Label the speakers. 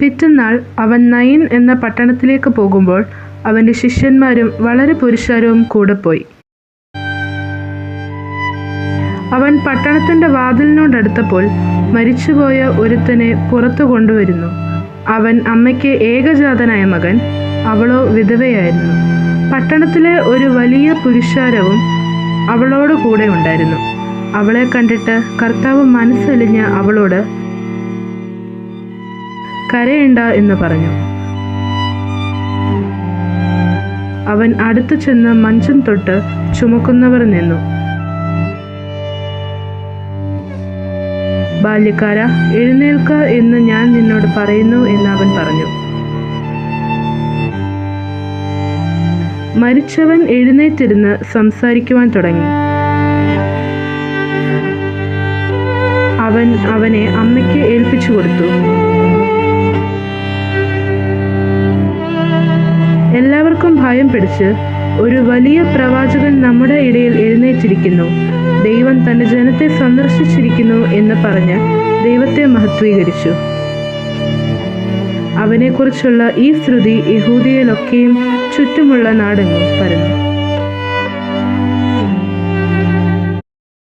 Speaker 1: പിറ്റന്നാൾ അവൻ നയിൻ എന്ന പട്ടണത്തിലേക്ക് പോകുമ്പോൾ അവന്റെ ശിഷ്യന്മാരും വളരെ പുരുഷാരവും കൂടെ പോയി. അവൻ പട്ടണത്തിന്റെ വാതിലിനോടടുത്തപ്പോൾ മരിച്ചുപോയ ഒരുത്തനെ പുറത്തു കൊണ്ടുവരുന്നു. അവൻ അമ്മയ്ക്ക് ഏകജാതനായ മകൻ അവളോ വിധവയായിരുന്നു. പട്ടണത്തിലെ ഒരു വലിയ പുരുഷാരവും അവളോട് കൂടെ ഉണ്ടായിരുന്നു. അവളെ കണ്ടിട്ട് കർത്താവ് മനസ്സലിഞ്ഞ് അവളോട് കരയണ്ട എന്ന് പറഞ്ഞു. അവൻ അടുത്തു ചെന്ന് മഞ്ചം തൊട്ട് ചുമക്കുന്നവർ നിന്നു. ബാല്യക്കാര എഴുന്നേൽക്ക എന്ന് ഞാൻ നിന്നോട് പറയുന്നു എന്ന് അവൻ പറഞ്ഞു. മരിച്ചവൻ എഴുന്നേറ്റിരുന്ന് സംസാരിക്കുവാൻ തുടങ്ങി. അവൻ അവനെ അമ്മയ്ക്ക് ഏൽപ്പിച്ചു കൊടുത്തു. എല്ലാവർക്കും ഭയം പിടിച്ച് ഒരു വലിയ പ്രവാചകൻ നമ്മുടെ ഇടയിൽ എഴുന്നേറ്റിരിക്കുന്നു. ദൈവം തന്റെ ജനത്തെ സന്ദർശിച്ചിരിക്കുന്നു എന്ന് പറഞ്ഞ് ദൈവത്തെ മഹത്വീകരിച്ചു. അവനെക്കുറിച്ചുള്ള ഈ ശ്രുതി യഹൂദിയിലൊക്കെയും ചുറ്റുമുള്ള നാടെങ്ങും പരന്നു.